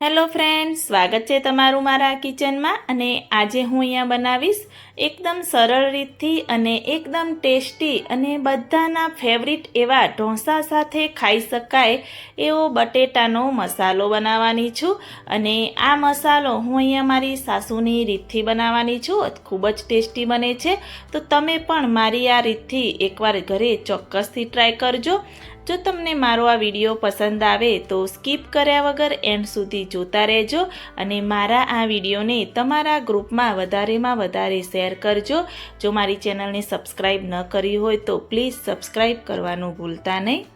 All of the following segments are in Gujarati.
હેલો ફ્રેન્ડ સ્વાગત છે તમારું મારા કિચનમાં અને આજે હું અહીંયા બનાવીશ એકદમ સરળ રીતથી અને એકદમ ટેસ્ટી અને બધાના ફેવરિટ એવા ઢોસા સાથે ખાઈ શકાય એવો બટેટાનો મસાલો બનાવવાની છું. અને આ મસાલો હું અહીંયા મારી સાસુની રીતથી બનાવવાની છું. ખૂબ જ ટેસ્ટી બને છે. તો તમે પણ મારી આ રીતથી એકવાર ઘરે ચોક્કસથી ટ્રાય કરજો. જો તમને મારો આ વીડિયો પસંદ આવે તો સ્કીપ કર્યા વગર એન્ડ સુધી જોતા રહેજો અને મારા આ વિડીયોને તમારા ગ્રુપમાં વધારેમાં વધારે શેર કરજો. જો મારી ચેનલને સબસ્ક્રાઈબ ન કરી હોય તો પ્લીઝ સબસ્ક્રાઈબ કરવાનું ભૂલતા નહીં.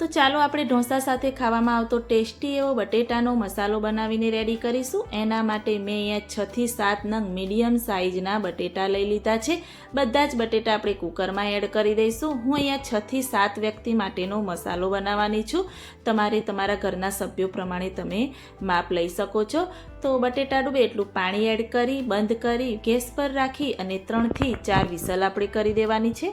તો ચાલો આપણે ઢોસા સાથે ખાવામાં આવતો ટેસ્ટી એવો બટેટાનો મસાલો બનાવીને રેડી કરીશું. એના માટે મેં અહીંયા છથી સાત નંગ મીડિયમ સાઇઝના બટેટા લઈ લીધા છે. બધા જ બટેટા આપણે કુકરમાં એડ કરી દઈશું. હું અહીંયા છથી સાત વ્યક્તિ માટેનો મસાલો બનાવવાની છું. તમારે તમારા ઘરના સભ્યો પ્રમાણે તમે માપ લઈ શકો છો. તો બટેટા ડૂબે એટલું પાણી એડ કરી, બંધ કરી, ગેસ પર રાખી અને ત્રણથી ચાર વિસલ આપણે કરી દેવાની છે.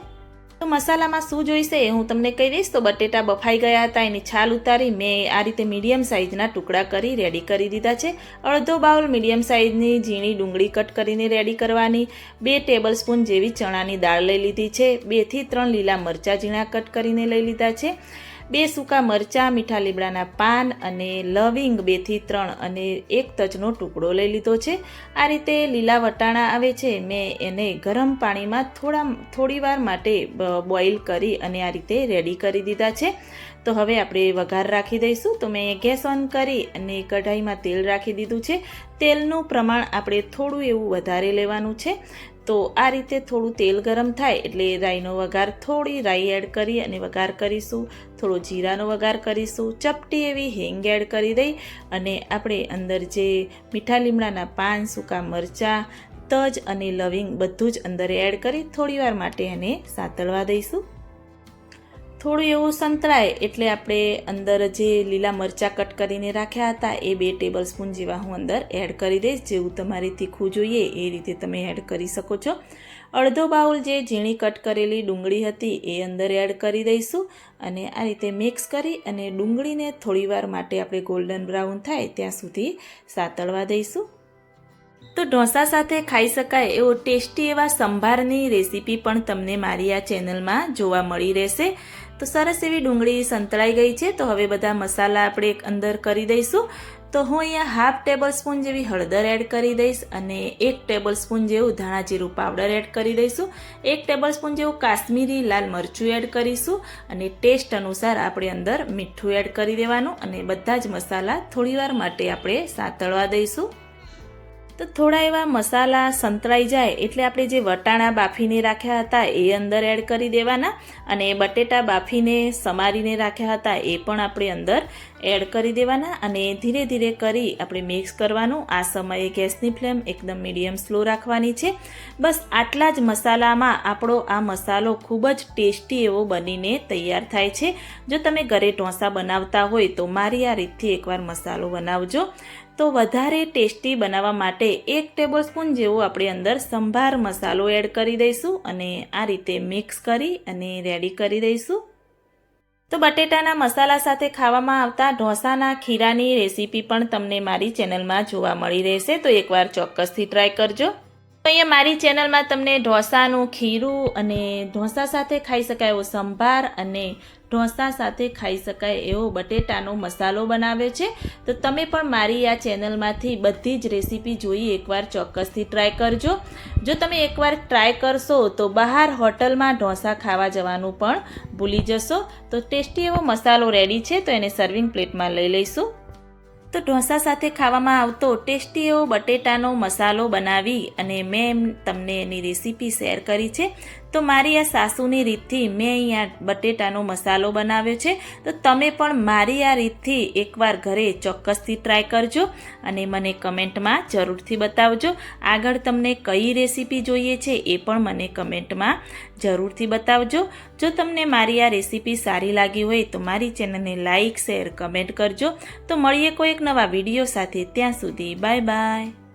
તો મસાલામાં શું જોઈશે એ હું તમને કહી દઈશ. તો બટેટા બફાઈ ગયા હતા, એની છાલ ઉતારી મેં આ રીતે મીડિયમ સાઇઝના ટુકડા કરી રેડી કરી દીધા છે. અડધો બાઉલ મીડિયમ સાઇઝની ઝીણી ડુંગળી કટ કરીને રેડી કરવાની. બે ટેબલ સ્પૂન જેવી ચણાની દાળ લઈ લીધી છે. બેથી ત્રણ લીલા મરચાં ઝીણા કટ કરીને લઈ લીધા છે. બે સૂકા મરચાં, મીઠા લીમડાના પાન અને લવિંગ બેથી ત્રણ અને એક તજનો ટુકડો લઈ લીધો છે. આ રીતે લીલા વટાણા આવે છે. મેં એને ગરમ પાણીમાં થોડા, થોડી વાર માટે બોઇલ કરી અને આ રીતે રેડી કરી દીધા છે. તો હવે આપણે વઘાર રાખી દઈશું. તો મેં ગેસ ઓન કરી અને કઢાઈમાં તેલ રાખી દીધું છે. તેલનું પ્રમાણ આપણે થોડું એવું વધારે લેવાનું છે. તો આ રીતે થોડું તેલ ગરમ થાય એટલે રાઈનો વઘાર થોડી રાઈ એડ કરી અને વઘાર કરીશું. થોડો જીરાનો વઘાર કરીશું. ચપટી એવી હિંગ એડ કરી દઈ અને આપણે અંદર જે મીઠા લીમડાના પાન, સૂકા મરચાં, તજ અને લવિંગ બધું જ અંદર એડ કરી થોડીવાર માટે એને સાતળવા દઈશું. થોડું એવું સંતળાય એટલે આપણે અંદર જે લીલા મરચાં કટ કરીને રાખ્યા હતા, એ બે ટેબલ સ્પૂન જેવા હું અંદર એડ કરી દઈશ. જેવું તમારે તીખું જોઈએ, એ રીતે તમે એડ કરી શકો છો. અડધો બાઉલ જે ઝીણી કટ કરેલી ડુંગળી હતી, એ અંદર એડ કરી દઈશું અને આ રીતે મિક્સ કરી અને ડુંગળીને થોડીવાર માટે આપણે ગોલ્ડન બ્રાઉન થાય ત્યાં સુધી સાતળવા દઈશું. તો ઢોસા સાથે ખાઈ શકાય એવો ટેસ્ટી એવા સંભારની રેસીપી પણ તમને મારી આ ચેનલમાં જોવા મળી રહેશે. તો સરસ એવી ડુંગળી સંતળાઈ ગઈ છે. તો હવે બધા મસાલા આપણે અંદર કરી દઈશું. તો હું અહીંયા હાફ ટેબલ સ્પૂન જેવી હળદર એડ કરી દઈશ અને એક ટેબલ સ્પૂન જેવું ધાણા જીરું પાવડર એડ કરી દઈશું. એક ટેબલ સ્પૂન જેવું કાશ્મીરી લાલ મરચું એડ કરીશું અને ટેસ્ટ અનુસાર આપણે અંદર મીઠું એડ કરી દેવાનું અને બધા જ મસાલા થોડીવાર માટે આપણે સાતળવા દઈશું. તો થોડા એવા મસાલા સંતળાઈ જાય એટલે આપણે જે વટાણા બાફીને રાખ્યા હતા એ અંદર એડ કરી દેવાના અને બટેટા બાફીને સમારીને રાખ્યા હતા એ પણ આપણે અંદર એડ કરી દેવાના અને ધીરે ધીરે કરી આપણે મિક્સ કરવાનું. આ સમયે ગેસની ફ્લેમ એકદમ મીડિયમ સ્લો રાખવાની છે. બસ આટલા જ મસાલામાં આપણો આ મસાલો ખૂબ જ ટેસ્ટી એવો બનીને તૈયાર થાય છે. જો તમે ઘરે ઢોસા બનાવતા હોય તો મારી આ રીતથી એકવાર મસાલો બનાવજો. તો વધારે ટેસ્ટી બનાવવા માટે એક ટેબલ સ્પૂન જેવો આપણે અંદર સંભાર મસાલો એડ કરી દઈશું અને આ રીતે મિક્સ કરી અને રેડી કરી દઈશું. તો બટેટાના મસાલા સાથે ખાવામાં આવતા ઢોસાના ખીરાની રેસીપી પણ તમને મારી ચેનલમાં જોવા મળી રહેશે, તો એકવાર ચોક્કસથી ટ્રાય કરજો. તો અહીંયા મારી ચેનલમાં તમને ઢોસાનું ખીરું અને ઢોસા સાથે ખાઈ શકાય એવો સંભાર અને ઢોસા સાથે ખાઈ શકાય એવો બટેટાનો મસાલો બનાવ્યો છે. તો તમે પણ મારી આ ચેનલમાંથી બધી જ રેસીપી જોઈ એકવાર ચોક્કસથી ટ્રાય કરજો. જો તમે એકવાર ટ્રાય કરશો તો બહાર હોટલમાં ઢોસા ખાવા જવાનું પણ ભૂલી જશો. તો ટેસ્ટી એવો મસાલો રેડી છે તો એને સર્વિંગ પ્લેટમાં લઈ લઈશું. તો ઢોસા સાથે ખાવામાં આવતો ટેસ્ટી એવો બટેટાનો મસાલો બનાવી અને મેં તમને એની રેસીપી શેર કરી છે. તો મારી આ સાસુની રીતથી મેં અહીંયા બટેટાનો મસાલો બનાવ્યો છે. તો તમે પણ મારી આ રીતથી એકવાર ઘરે ચોક્કસથી ટ્રાય કરજો અને મને કમેન્ટમાં જરૂરથી બતાવજો. આગળ તમને કઈ રેસીપી જોઈએ છે એ પણ મને કમેન્ટમાં જરૂરથી બતાવજો. જો તમને મારી આ રેસીપી સારી લાગી હોય તો મારી ચેનલને લાઇક શેર, કમેન્ટ કરજો. તો મળીએ કોઈ એક નવા વીડિયો સાથે. ત્યાં સુધી બાય બાય.